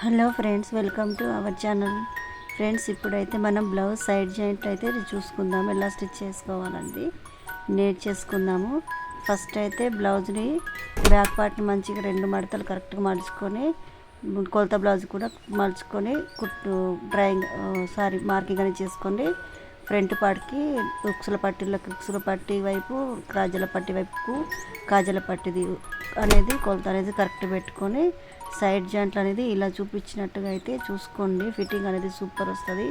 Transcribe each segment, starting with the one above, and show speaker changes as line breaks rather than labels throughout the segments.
Hello friends welcome to our channel. Friends ఇప్పుడైతే మనం blouse side joint అయితే చూసుకుందాం ఎలా స్టిచ్ చేసుకోవాలండి నేట్ చేసుకుందాము. ఫస్ట్ అయితే బ్లౌజ్ని బ్యాక్ పార్ట్ని మంచిగా రెండు మడతలు కరెక్ట్గా మడుచుకొని కొలత బ్లౌజ్ కూడా మలుచుకొని కుట్టు డ్రాయింగ్ సారీ మార్కింగ్ అనేది చేసుకోండి ఫ్రంట్ పార్ట్కి ఉక్సుల పట్టీలకు ఉక్సుల పట్టీ వైపు కాజల పట్టి వైపుకు కాజల పట్టిది అనేది కొలత అనేది కరెక్ట్ పెట్టుకొని సైడ్ జాయింట్లు అనేది ఇలా చూపించినట్టుగా అయితే చూసుకోండి. ఫిట్టింగ్ అనేది సూపర్ వస్తుంది.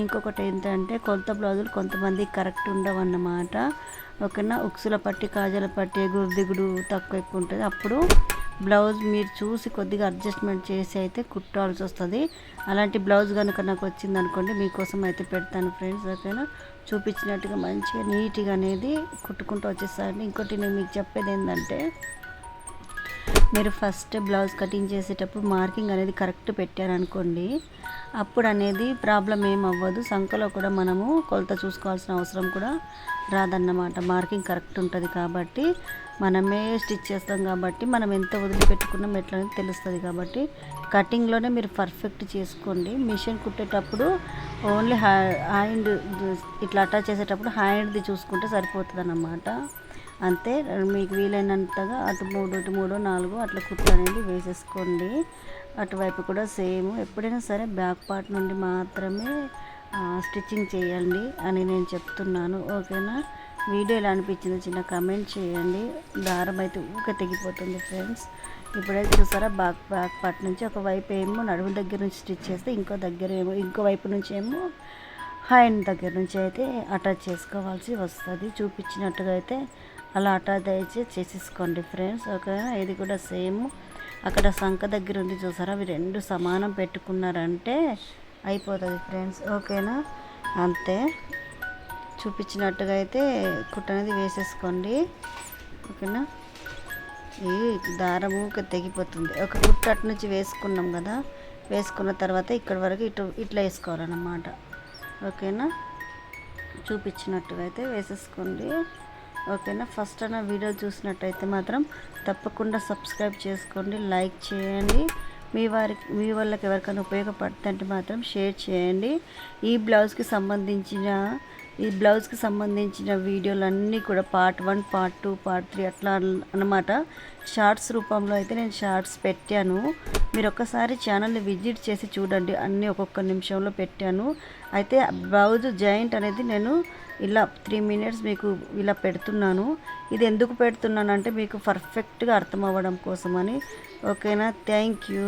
ఇంకొకటి ఏంటంటే కొలత బ్లౌజులు కొంతమంది కరెక్ట్ ఉండవన్నమాట. ఓకేనా? ఉక్సుల పట్టి కాజల పట్టి ఎగురు దిగుడు తక్కువ ఎక్కువ ఉంటుంది. అప్పుడు బ్లౌజ్ మీరు చూసి కొద్దిగా అడ్జస్ట్మెంట్ చేసి అయితే కుట్టాల్సి వస్తుంది. అలాంటి బ్లౌజ్ కనుక నాకు వచ్చింది అనుకోండి మీకోసం అయితే పెడతాను ఫ్రెండ్స్ ఓకేనా? చూపించినట్టుగా మంచిగా నీట్గా అనేది కుట్టుకుంటూ వచ్చేసారండి ఇంకోటి నేను మీకు చెప్పేది ఏంటంటే మీరు ఫస్ట్ బ్లౌజ్ కటింగ్ చేసేటప్పుడు మార్కింగ్ అనేది కరెక్ట్ పెట్టారనుకోండి అప్పుడు అనేది ప్రాబ్లం ఏం అవ్వదు సంఖలో కూడా మనము కొలత చూసుకోవాల్సిన అవసరం కూడా రాదన్నమాట. మార్కింగ్ కరెక్ట్ ఉంటుంది కాబట్టి మనమే స్టిచ్ చేస్తాం కాబట్టి మనం ఎంత వదిలిపెట్టుకున్నాం ఎట్లా అనేది తెలుస్తుంది కాబట్టి కటింగ్లోనే మీరు పర్ఫెక్ట్ చేసుకోండి. మిషన్ కుట్టేటప్పుడు ఓన్లీ హ్యాండ్ ఇట్లా అటాచ్ చేసేటప్పుడు హ్యాండ్ది చూసుకుంటే సరిపోతుంది అన్నమాట అంతే. మీకు వీలైనంతగా అటు మూడు ఇటు మూడు నాలుగు అట్లా కుట్లు అనేది వేసేసుకోండి. అటువైపు కూడా సేమ్. ఎప్పుడైనా సరే బ్యాక్ పార్ట్ నుండి మాత్రమే స్టిచ్చింగ్ చేయండి అని నేను చెప్తున్నాను. ఓకేనా? వీడియో ఎలా అనిపించిందో చిన్న కమెంట్ చేయండి. దారం అయితే ఊక తెగిపోతుంది ఫ్రెండ్స్. ఇప్పుడైతే చూసారా? బ్యాక్ బ్యాక్ పార్ట్ నుంచి ఒక వైపు ఏమో నడుము దగ్గర నుంచి స్టిచ్ చేస్తే ఇంకో దగ్గర ఏమో ఇంకో వైపు నుంచి ఏమో హ్యాండ్ దగ్గర నుంచి అయితే అటాచ్ చేసుకోవాల్సి వస్తుంది. చూపించినట్టుగా అయితే అలా అటాచ్ అయితే చేసేసుకోండి ఫ్రెండ్స్. ఓకేనా? ఇది కూడా సేమ్. అక్కడ సంఖ దగ్గర ఉంది చూసారా? అవి రెండు సమానం పెట్టుకున్నారంటే అయిపోతుంది ఫ్రెండ్స్. ఓకేనా? అంతే. చూపించినట్టుగా అయితే కుట్ట అనేది వేసేసుకోండి. ఓకేనా? ఈ దారము తెగిపోతుంది. ఒక కుట్టు అటు నుంచి వేసుకున్నాం కదా? వేసుకున్న తర్వాత ఇక్కడ వరకు ఇటు ఇట్లా వేసుకోవాలన్నమాట. ఓకేనా? చూపించినట్టుగా అయితే వేసేసుకోండి. ఓకేనా? ఫస్ట్ నా వీడియో చూసినట్టయితే మాత్రం తప్పకుండా సబ్స్క్రైబ్ చేసుకోండి లైక్ చేయండి. మీ వారికి మీ వాళ్ళకి ఎవరికైనా ఉపయోగపడుతుంటే మాత్రం షేర్ చేయండి. ఈ బ్లౌజ్కి సంబంధించిన ఈ బ్లౌజ్కి సంబంధించిన వీడియోలన్నీ కూడా part one part two part three అట్లా అనమాట షార్ట్స్ రూపంలో అయితే నేను షార్ట్స్ పెట్టాను. మీరు ఒక్కసారి ఛానల్ని విజిట్ చేసి చూడండి. అన్నీ ఒక్కొక్క నిమిషంలో పెట్టాను. అయితే బ్లౌజ్ జాయింట్ అనేది నేను ఇలా త్రీ మినిట్స్ మీకు ఇలా పెడుతున్నాను. ఇది ఎందుకు పెడుతున్నాను అంటే మీకు పర్ఫెక్ట్గా అర్థం అవ్వడం కోసమని. ఓకేనా? Thank you